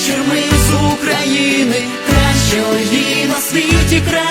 вечір ми з України, кращої на світі країни,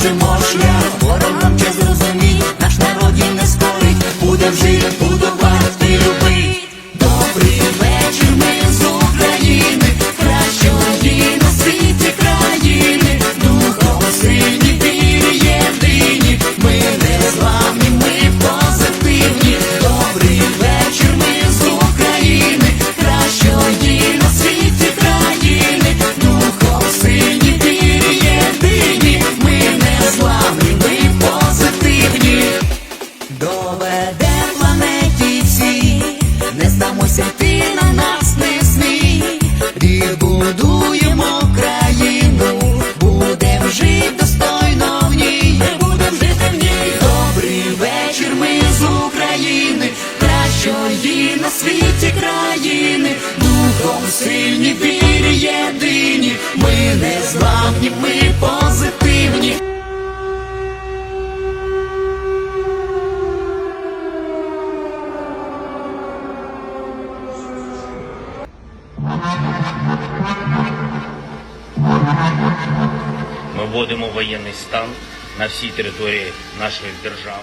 оркам кажемо шлях. Ворогам час зрозумій, наш народ їм не скорить, будем жити, будувати, відбудуємо країну, Ми вводимо воєнний стан на всій території нашої держави.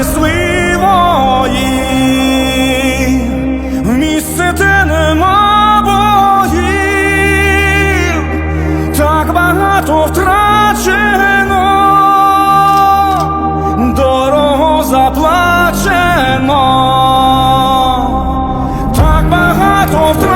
щитах в місце, де нема богів, так багато втрачено, дорого заплачено, так багато втрачено,